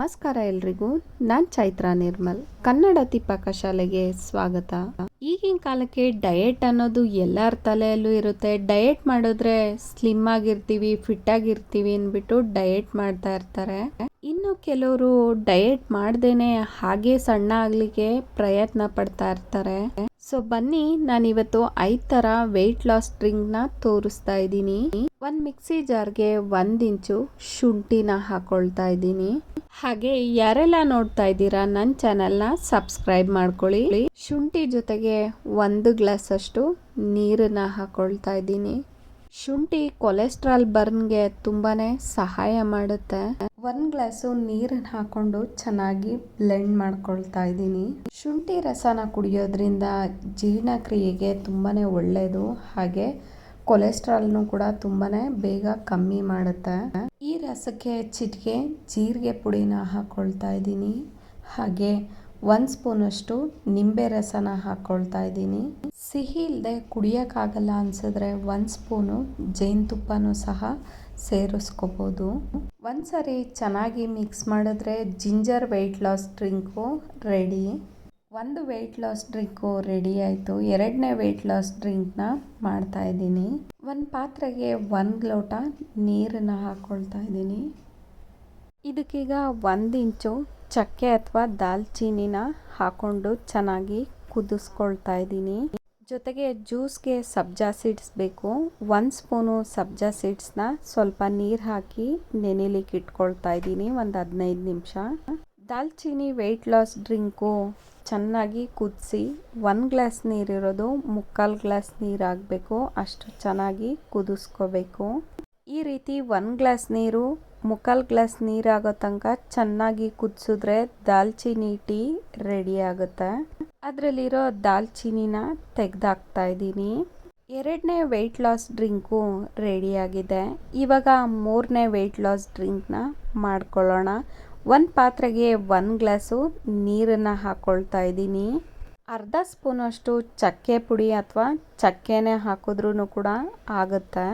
ನಮಸ್ಕಾರ ಎಲ್ರಿಗೂ. ನಾನ್ ಚೈತ್ರ ನಿರ್ಮಲ್. ಕನ್ನಡ ತಿಪ್ಪಕ ಶಾಲೆಗೆ ಸ್ವಾಗತ. ಈಗಿನ ಕಾಲಕ್ಕೆ ಡಯೆಟ್ ಅನ್ನೋದು ಎಲ್ಲರ ತಲೆಯಲ್ಲೂ ಇರುತ್ತೆ. ಡಯೆಟ್ ಮಾಡಿದ್ರೆ ಸ್ಲಿಮ್ ಆಗಿರ್ತೀವಿ, ಫಿಟ್ ಆಗಿರ್ತೀವಿ ಅಂದ್ಬಿಟ್ಟು ಡಯೆಟ್ ಮಾಡ್ತಾ ಇರ್ತಾರೆ. ಇನ್ನು ಕೆಲವರು ಡಯೆಟ್ ಮಾಡ್ದೇನೆ ಹಾಗೆ ಸಣ್ಣ ಆಗ್ಲಿಕ್ಕೆ ಪ್ರಯತ್ನ ಪಡ್ತಾ ಇರ್ತಾರೆ. ಸೊ ಬನ್ನಿ, ನಾನಿವತ್ತು ಐದ್ ತರ ವೆಯ್ಟ್ ಲಾಸ್ ಡ್ರಿಂಕ್ನ ತೋರಿಸ್ತಾ ಇದ್ದೀನಿ. ಒಂದ್ ಮಿಕ್ಸಿ ಜಾರ್ಗೆ ಒಂದ್ ಇಂಚು ಶುಂಠಿನ ಹಾಕೊಳ್ತಾ ಇದ್ದೀನಿ. ಹಾಗೆ, ಯಾರೆಲ್ಲ ನೋಡ್ತಾ ಇದ್ದೀರಾ ನನ್ನ ಚಾನೆಲ್ನ ಸಬ್ಸ್ಕ್ರೈಬ್ ಮಾಡ್ಕೊಳ್ಳಿ. ಶುಂಠಿ ಜೊತೆಗೆ ಒಂದು ಗ್ಲಾಸ್ ಅಷ್ಟು ನೀರನ್ನ ಹಾಕೊಳ್ತಾ ಇದ್ದೀನಿ. ಶುಂಠಿ ಕೊಲೆಸ್ಟ್ರಾಲ್ ಬರ್ನ್ಗೆ ತುಂಬಾನೇ ಸಹಾಯ ಮಾಡುತ್ತೆ. ಒಂದ್ ಗ್ಲಾಸು ನೀರನ್ನು ಹಾಕೊಂಡು ಚೆನ್ನಾಗಿ ಬ್ಲೆಂಡ್ ಮಾಡ್ಕೊಳ್ತಾ ಇದ್ದೀನಿ. ಶುಂಠಿ ರಸನ ಕುಡಿಯೋದ್ರಿಂದ ಜೀರ್ಣಕ್ರಿಯೆಗೆ ತುಂಬಾನೇ ಒಳ್ಳೆಯದು ಹಾಗೆ ಕೊಲೆಸ್ಟ್ರಾಲ್ನು ಕೂಡ ತುಂಬಾನೇ ಬೇಗ ಕಮ್ಮಿ ಮಾಡುತ್ತೆ. ಈ ರಸಕ್ಕೆ ಚಿಟಿಕೆ, ಜೀರಿಗೆ ಪುಡಿನ ಹಾಕ್ಕೊಳ್ತಾ ಇದ್ದೀನಿ. ಹಾಗೆ ಒಂದು ಸ್ಪೂನಷ್ಟು ನಿಂಬೆ ರಸನ ಹಾಕ್ಕೊಳ್ತಾ ಇದ್ದೀನಿ. ಸಿಹಿ ಇಲ್ಲದೆ ಕುಡಿಯೋಕ್ಕಾಗಲ್ಲ ಅನ್ಸಿದ್ರೆ ಒಂದು ಸ್ಪೂನು ಜೇನುತುಪ್ಪನೂ ಸಹ ಸೇರಿಸ್ಕೋಬೋದು. ಒಂದ್ಸರಿ ಚೆನ್ನಾಗಿ ಮಿಕ್ಸ್ ಮಾಡಿದ್ರೆ ginger weight loss drink ready. ಒಂದು ವೆಯ್ಟ್ ಲಾಸ್ ಡ್ರಿಂಕು ರೆಡಿ ಆಯಿತು. ಎರಡನೇ ವೆಯ್ಟ್ ಲಾಸ್ ಡ್ರಿಂಕ್ನ ಮಾಡ್ತಾ ಇದ್ದೀನಿ. ಒಂದು ಪಾತ್ರೆಗೆ ಒಂದು ಲೋಟ ನೀರನ್ನು ಹಾಕ್ಕೊಳ್ತಾ ಇದ್ದೀನಿ. ಇದಕ್ಕೀಗ ಒಂದು ಇಂಚು ಚಕ್ಕೆ ಅಥವಾ ದಾಲ್ಚೀನಿನ ಹಾಕ್ಕೊಂಡು ಚೆನ್ನಾಗಿ ಕುದಿಸ್ಕೊಳ್ತಾ ಇದ್ದೀನಿ. ಜೊತೆಗೆ ಜ್ಯೂಸ್ಗೆ ಸಬ್ಜಾ ಸೀಡ್ಸ್ ಬೇಕು. ಒನ್ ಸ್ಪೂನು ಸಬ್ಜಾ ಸೀಡ್ಸ್ನ ಸ್ವಲ್ಪ ನೀರು ಹಾಕಿ ನೆನೆಲಿಕ್ಕೆ ಇಟ್ಕೊಳ್ತಾ ಇದ್ದೀನಿ, ಒಂದು ಹದಿನೈದು ನಿಮಿಷ. ದಾಲ್ಚೀನಿ ವೆಯ್ಟ್ ಲಾಸ್ ಡ್ರಿಂಕು ಚೆನ್ನಾಗಿ ಕುದಿಸಿ, ಒಂದು ಗ್ಲಾಸ್ ನೀರಿರೋದು ಮುಕ್ಕಾಲು ಗ್ಲಾಸ್ ನೀರು ಆಗಬೇಕು, ಅಷ್ಟು ಚೆನ್ನಾಗಿ ಕುದಿಸ್ಕೋಬೇಕು. ಈ ರೀತಿ ಒನ್ ಗ್ಲಾಸ್ ನೀರು, ಮುಕ್ಕಾಲು ಗ್ಲಾಸ್ ನೀರಾಗೋ ತನಕ ಚೆನ್ನಾಗಿ ಕುದಿಸಿದ್ರೆ ದಾಲ್ಚಿನ್ನಿ ಟೀ ರೆಡಿ ಆಗುತ್ತೆ. ಅದರಲ್ಲಿರೋ ದಾಲ್ಚಿನ್ನಿನ ತೆಗೆದಾಕ್ತಾ ಇದ್ದೀನಿ. ಎರಡನೇ ವೆಯ್ಟ್ ಲಾಸ್ ಡ್ರಿಂಕು ರೆಡಿಯಾಗಿದೆ ಇವಾಗ ಮೂರನೇ ವೆಯ್ಟ್ ಲಾಸ್ ಡ್ರಿಂಕ್ನ ಮಾಡ್ಕೊಳ್ಳೋಣ. ಒಂದು ಪಾತ್ರೆಗೆ ಒಂದು ಗ್ಲಾಸು ನೀರನ್ನು ಹಾಕ್ಕೊಳ್ತಾ ಇದ್ದೀನಿ. ಅರ್ಧ ಸ್ಪೂನಷ್ಟು ಚಕ್ಕೆ ಪುಡಿ ಅಥವಾ ಚಕ್ಕೆನೇ ಹಾಕಿದ್ರೂ ಕೂಡ ಆಗುತ್ತೆ.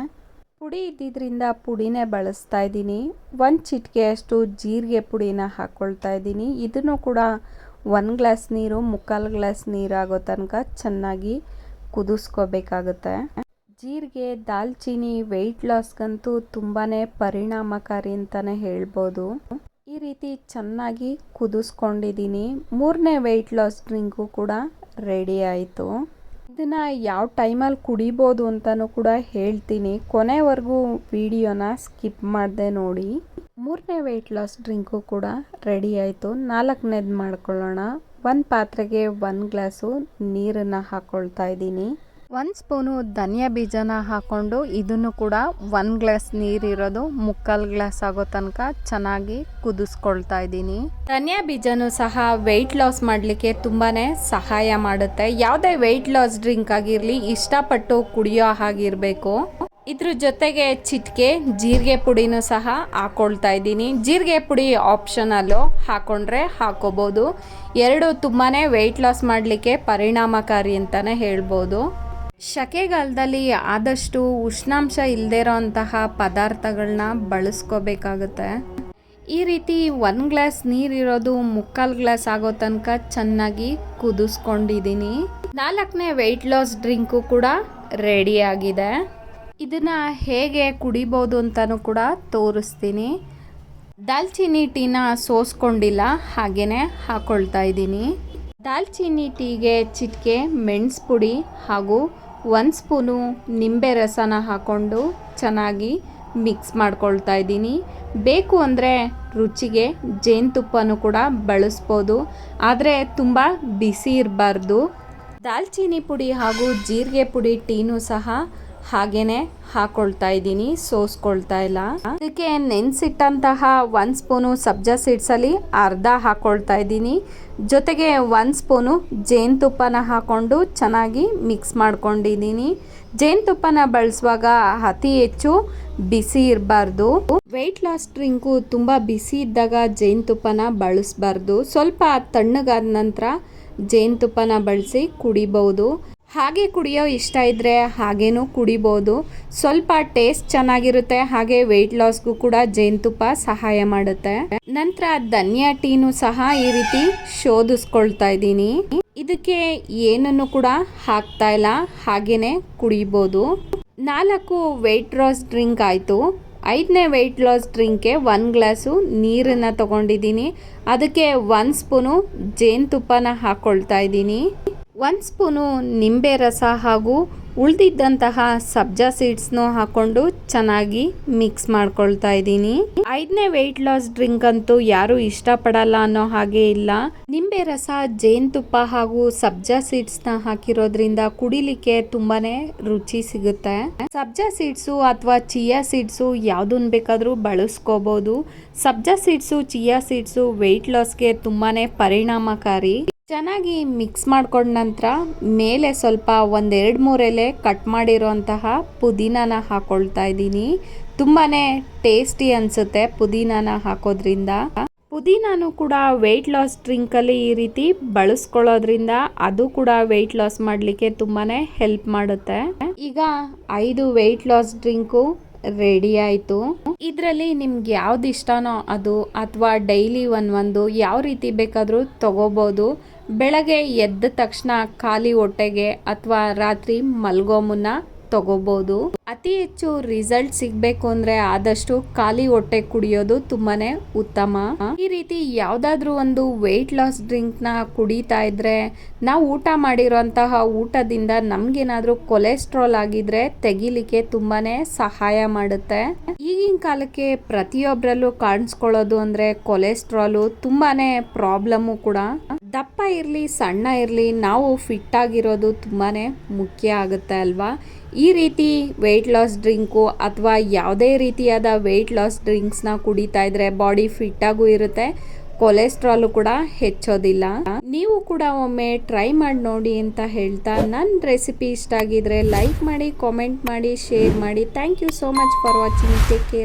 ಪುಡಿ ಇದ್ದಿದ್ದರಿಂದ ಪುಡಿನೇ ಬಳಸ್ತಾ ಇದ್ದೀನಿ. ಒಂದು ಚಿಟಿಕೆಯಷ್ಟು ಜೀರಿಗೆ ಪುಡಿನ ಹಾಕ್ಕೊಳ್ತಾ ಇದ್ದೀನಿ. ಇದನ್ನು ಕೂಡ ಒಂದು ಗ್ಲಾಸ್ ನೀರು, ಮುಕ್ಕಾಲು ಗ್ಲಾಸ್ ನೀರಾಗೋ ತನಕ ಚೆನ್ನಾಗಿ ಕುದಿಸ್ಕೋಬೇಕಾಗುತ್ತೆ. ಜೀರಿಗೆ ದಾಲ್ಚಿನ್ನಿ ವೆಯ್ಟ್ ಲಾಸ್ಗಂತೂ ತುಂಬಾ ಪರಿಣಾಮಕಾರಿ ಅಂತಲೇ ಹೇಳ್ಬೋದು. ಈ ರೀತಿ ಚೆನ್ನಾಗಿ ಕುದಿಸ್ಕೊಂಡಿದ್ದೀನಿ ಮೂರನೇ ವೆಯ್ಟ್ ಲಾಸ್ ಡ್ರಿಂಕು ಕೂಡ ರೆಡಿ ಆಯಿತು. ಇದನ್ನು ಯಾವ ಟೈಮಲ್ಲಿ ಕುಡಿಬೋದು ಅಂತಲೂ ಕೂಡ ಹೇಳ್ತೀನಿ. ಕೊನೆವರೆಗೂ ವಿಡಿಯೋನ ಸ್ಕಿಪ್ ಮಾಡದೆ ನೋಡಿ. ಮೂರನೇ ವೆಯ್ಟ್ ಲಾಸ್ ಡ್ರಿಂಕು ಕೂಡ ರೆಡಿ ಆಯಿತು. ನಾಲ್ಕನೇದು ಮಾಡ್ಕೊಳ್ಳೋಣ. ಒಂದು ಪಾತ್ರೆಗೆ ಒಂದು ಗ್ಲಾಸು ನೀರನ್ನು ಹಾಕ್ಕೊಳ್ತಾ ಇದ್ದೀನಿ. ಒಂದು ಸ್ಪೂನು ಧನಿಯಾ ಬೀಜನ ಹಾಕ್ಕೊಂಡು ಇದನ್ನು ಕೂಡ ಒಂದು ಗ್ಲಾಸ್ ನೀರಿರೋದು ಮುಕ್ಕಾಲು ಗ್ಲಾಸ್ ಆಗೋ ತನಕ ಚೆನ್ನಾಗಿ ಕುದಿಸ್ಕೊಳ್ತಾ ಇದ್ದೀನಿ. ಧನಿಯಾ ಬೀಜನೂ ಸಹ ವೆಯ್ಟ್ ಲಾಸ್ ಮಾಡಲಿಕ್ಕೆ ತುಂಬಾ ಸಹಾಯ ಮಾಡುತ್ತೆ. ಯಾವುದೇ ವೆಯ್ಟ್ ಲಾಸ್ ಡ್ರಿಂಕ್ ಆಗಿರಲಿ, ಇಷ್ಟಪಟ್ಟು ಕುಡಿಯೋ ಹಾಗಿರಬೇಕು. ಇದ್ರ ಜೊತೆಗೆ ಚಿಟಿಕೆ, ಜೀರಿಗೆ ಪುಡಿನೂ ಸಹ ಹಾಕೊಳ್ತಾ ಇದ್ದೀನಿ. ಜೀರಿಗೆ ಪುಡಿ ಆಪ್ಷನಲ್ಲು ಹಾಕೊಂಡ್ರೆ ಹಾಕೋಬೋದು. ಎರಡು ತುಂಬಾ ವೆಯ್ಟ್ ಲಾಸ್ ಮಾಡಲಿಕ್ಕೆ ಪರಿಣಾಮಕಾರಿ ಅಂತಲೇ ಹೇಳ್ಬೋದು. ಶಕೆಗಾಲದಲ್ಲಿ ಆದಷ್ಟು ಉಷ್ಣಾಂಶ ಇಲ್ಲದೇ ಇರೋಂತಹ ಪದಾರ್ಥಗಳನ್ನ ಬಳಸ್ಕೋಬೇಕಾಗುತ್ತೆ. ಈ ರೀತಿ ಒಂದು ಗ್ಲಾಸ್ ನೀರಿರೋದು ಮುಕ್ಕಾಲು ಗ್ಲಾಸ್ ಆಗೋ ತನಕ ಚೆನ್ನಾಗಿ ಕುದಿಸ್ಕೊಂಡಿದ್ದೀನಿ ನಾಲ್ಕನೇ ವೆಯ್ಟ್ ಲಾಸ್ ಡ್ರಿಂಕು ಕೂಡ ರೆಡಿ ಆಗಿದೆ. ಇದನ್ನು ಹೇಗೆ ಕುಡಿಬೋದು ಅಂತಲೂ ಕೂಡ ತೋರಿಸ್ತೀನಿ. ದಾಲ್ಚಿನ್ನಿ ಟೀನ ಸೋಸ್ಕೊಂಡಿಲ್ಲ ಹಾಗೆಯೇ ಹಾಕ್ಕೊಳ್ತಾ ಇದ್ದೀನಿ ದಾಲ್ಚಿನ್ನಿ ಟೀಗೆ ಚಿಟಿಕೆ, ಮೆಣಸು ಪುಡಿ ಹಾಗೂ ಒಂದು ಸ್ಪೂನು ನಿಂಬೆ ರಸನ ಹಾಕ್ಕೊಂಡು ಚೆನ್ನಾಗಿ ಮಿಕ್ಸ್ ಮಾಡ್ಕೊಳ್ತಾ ಇದ್ದೀನಿ. ಬೇಕು ಅಂದರೆ ರುಚಿಗೆ ಜೇನುತುಪ್ಪನೂ ಕೂಡ ಬಳಸ್ಬೋದು. ಆದರೆ ತುಂಬ ಬಿಸಿ ಇರಬಾರ್ದು. ದಾಲ್ಚಿನ್ನಿ ಪುಡಿ ಹಾಗೂ ಜೀರಿಗೆ ಪುಡಿ ಟೀನೂ ಸಹ ಹಾಗೇನೆ ಹಾಕೊಳ್ತಾ ಇದ್ದೀನಿ, ಸೋಸ್ಕೊಳ್ತಾ ಇಲ್ಲ. ಅದಕ್ಕೆ ನೆನೆಸಿಟ್ಟಂತಹ ಒಂದು ಸ್ಪೂನು ಸಬ್ಜಾ ಸೀಡ್ಸಲ್ಲಿ ಅರ್ಧ ಹಾಕೊಳ್ತಾ ಇದ್ದೀನಿ. ಜೊತೆಗೆ ಒಂದು ಸ್ಪೂನು ಜೇನುತುಪ್ಪನ ಹಾಕ್ಕೊಂಡು ಚೆನ್ನಾಗಿ ಮಿಕ್ಸ್ ಮಾಡ್ಕೊಂಡಿದ್ದೀನಿ. ಜೇನುತುಪ್ಪನ ಬಳಸುವಾಗ ಅತಿ ಹೆಚ್ಚು ಬಿಸಿ ಇರಬಾರ್ದು. ವೆಯ್ಟ್ ಲಾಸ್ ಡ್ರಿಂಕು ತುಂಬ ಬಿಸಿ ಇದ್ದಾಗ ಜೇನುತುಪ್ಪನ ಬಳಸಬಾರ್ದು. ಸ್ವಲ್ಪ ತಣ್ಣಗಾದ ನಂತರ ಜೇನುತುಪ್ಪನ ಬಳಸಿ ಕುಡಿಬಹುದು. ಹಾಗೆ ಕುಡಿಯೋ ಇಷ್ಟ ಇದ್ದರೆ ಹಾಗೇನೂ ಕುಡಿಬೋದು. ಸ್ವಲ್ಪ ಟೇಸ್ಟ್ ಚೆನ್ನಾಗಿರುತ್ತೆ, ಹಾಗೆ ವೆಯ್ಟ್ ಲಾಸ್ಗೂ ಕೂಡ ಜೇನುತುಪ್ಪ ಸಹಾಯ ಮಾಡುತ್ತೆ. ನಂತರ ಧನಿಯಾ ಟೀನು ಸಹ ಈ ರೀತಿ ಶೋಧಿಸ್ಕೊಳ್ತಾ ಇದ್ದೀನಿ. ಇದಕ್ಕೆ ಏನನ್ನು ಕೂಡ ಹಾಕ್ತಾ ಇಲ್ಲ, ಹಾಗೇನೆ ಕುಡಿಬೋದು. ನಾಲ್ಕು ವೆಯ್ಟ್ ಲಾಸ್ ಡ್ರಿಂಕ್ ಆಯಿತು. ಐದನೇ ವೆಯ್ಟ್ ಲಾಸ್ ಡ್ರಿಂಕ್ಗೆ ಒನ್ ಗ್ಲಾಸು ನೀರನ್ನು ತಗೊಂಡಿದ್ದೀನಿ. ಅದಕ್ಕೆ ಒಂದು ಸ್ಪೂನು ಜೇನುತುಪ್ಪನ ಹಾಕ್ಕೊಳ್ತಾ ಇದ್ದೀನಿ. ಒಂದು ಸ್ಪೂನು ನಿಂಬೆ ರಸ ಹಾಗೂ ಉಳಿದಿದ್ದಂತಹ ಸಬ್ಜಾ ಸೀಡ್ಸ್ನು ಹಾಕೊಂಡು ಚೆನ್ನಾಗಿ ಮಿಕ್ಸ್ ಮಾಡ್ಕೊಳ್ತಾ ಇದ್ದೀನಿ. ಐದನೇ ವೆಯ್ಟ್ ಲಾಸ್ ಡ್ರಿಂಕ್ ಅಂತೂ ಯಾರು ಇಷ್ಟಪಡಲ್ಲ ಅನ್ನೋ ಹಾಗೆ ಇಲ್ಲ. ನಿಂಬೆ ರಸ, ಜೇನುತುಪ್ಪ ಹಾಗೂ ಸಬ್ಜಾ ಸೀಡ್ಸ್ನ ಹಾಕಿರೋದ್ರಿಂದ ಕುಡಿಲಿಕ್ಕೆ ತುಂಬಾನೇ ರುಚಿ ಸಿಗುತ್ತೆ. ಸಬ್ಜಾ ಸೀಡ್ಸು ಅಥವಾ ಚಿಯಾ ಸೀಡ್ಸು ಯಾವುದನ್ನ ಬೇಕಾದರೂ ಬಳಸ್ಕೋಬಹುದು sabja seeds chia seeds weight ಲಾಸ್ಗೆ ತುಂಬಾನೇ ಪರಿಣಾಮಕಾರಿ. ಚೆನ್ನಾಗಿ ಮಿಕ್ಸ್ ಮಾಡ್ಕೊಂಡ ನಂತರ ಮೇಲೆ ಸ್ವಲ್ಪ ಒಂದೆರಡು ಮೂರೆಲೆ ಕಟ್ ಮಾಡಿರೋಂತಹ ಪುದೀನಾನ ಹಾಕೊಳ್ತಾ ಇದ್ದೀನಿ. ತುಂಬಾ ಟೇಸ್ಟಿ ಅನಿಸುತ್ತೆ ಪುದೀನಾನ ಹಾಕೋದ್ರಿಂದ. ಪುದೀನಾನು ಕೂಡ ವೆಯ್ಟ್ ಲಾಸ್ ಡ್ರಿಂಕಲ್ಲಿ ಈ ರೀತಿ ಬಳಸ್ಕೊಳ್ಳೋದ್ರಿಂದ ಅದು ಕೂಡ ವೆಯ್ಟ್ ಲಾಸ್ ಮಾಡಲಿಕ್ಕೆ ತುಂಬಾ ಹೆಲ್ಪ್ ಮಾಡುತ್ತೆ. ಈಗ ಐದು ವೆಯ್ಟ್ ಲಾಸ್ ಡ್ರಿಂಕು ರೆಡಿ ಆಯಿತು. ಇದರಲ್ಲಿ ನಿಮ್ಗೆ ಯಾವ್ದು ಇಷ್ಟನೋ ಅದು ಅಥವಾ ಡೈಲಿ ಒಂದೊಂದು ಯಾವ ರೀತಿ ಬೇಕಾದರೂ ತಗೋಬೋದು. ಬೆಳಗ್ಗೆ ಎದ್ದ ತಕ್ಷಣ ಖಾಲಿ ಹೊಟ್ಟೆಗೆ ಅಥವಾ ರಾತ್ರಿ ಮಲ್ಗೋ ಮುನ್ನ ತಗೋಬೋದು. ಅತಿ ಹೆಚ್ಚು ರಿಸಲ್ಟ್ ಸಿಗ್ಬೇಕು ಅಂದ್ರೆ ಆದಷ್ಟು ಖಾಲಿ ಹೊಟ್ಟೆ ಕುಡಿಯೋದು ತುಂಬಾನೇ ಉತ್ತಮ. ಈ ರೀತಿ ಯಾವ್ದಾದ್ರು ಒಂದು ವೆಯ್ಟ್ ಲಾಸ್ ಡ್ರಿಂಕ್ನ ಕುಡಿತಾ ಇದ್ರೆ, ನಾವು ಊಟ ಮಾಡಿರುವಂತಹ ಊಟದಿಂದ ನಮ್ಗೇನಾದ್ರೂ ಕೊಲೆಸ್ಟ್ರಾಲ್ ಆಗಿದ್ರೆ ತೆಗಿಲಿಕ್ಕೆ ತುಂಬಾನೇ ಸಹಾಯ ಮಾಡುತ್ತೆ. ಈಗಿನ ಕಾಲಕ್ಕೆ ಪ್ರತಿಯೊಬ್ಬರಲ್ಲೂ ಕಾಣಿಸ್ಕೊಳ್ಳೋದು ಅಂದ್ರೆ ಕೊಲೆಸ್ಟ್ರಾಲು ತುಂಬಾನೇ ಪ್ರಾಬ್ಲಮ್ ಕೂಡ. ದಪ್ಪ ಇರಲಿ, ಸಣ್ಣ ಇರಲಿ, ನಾವು ಫಿಟ್ ಆಗಿರೋದು ತುಂಬಾ ಮುಖ್ಯ ಆಗುತ್ತೆ ಅಲ್ವಾ? ಈ ರೀತಿ ವೆಯ್ಟ್ ಲಾಸ್ ಡ್ರಿಂಕು ಅಥವಾ ಯಾವುದೇ ರೀತಿಯಾದ ವೆಯ್ಟ್ ಲಾಸ್ ಡ್ರಿಂಕ್ಸ್ನ ಕುಡಿತಾ ಇದ್ರೆ ಬಾಡಿ ಫಿಟ್ಟಾಗೂ ಇರುತ್ತೆ. ಕೊಲೆಸ್ಟ್ರಾಲು ಕೂಡ ಹೆಚ್ಚೋದಿಲ್ಲ. ನೀವು ಕೂಡ ಒಮ್ಮೆ ಟ್ರೈ ಮಾಡಿ ನೋಡಿ ಅಂತ ಹೇಳ್ತಾ ನನ್ನ ರೆಸಿಪಿ ಇಷ್ಟ ಆಗಿದ್ರೆ ಲೈಕ್ ಮಾಡಿ ಕಾಮೆಂಟ್ ಮಾಡಿ ಶೇರ್ ಮಾಡಿ. Thank you so much for watching take care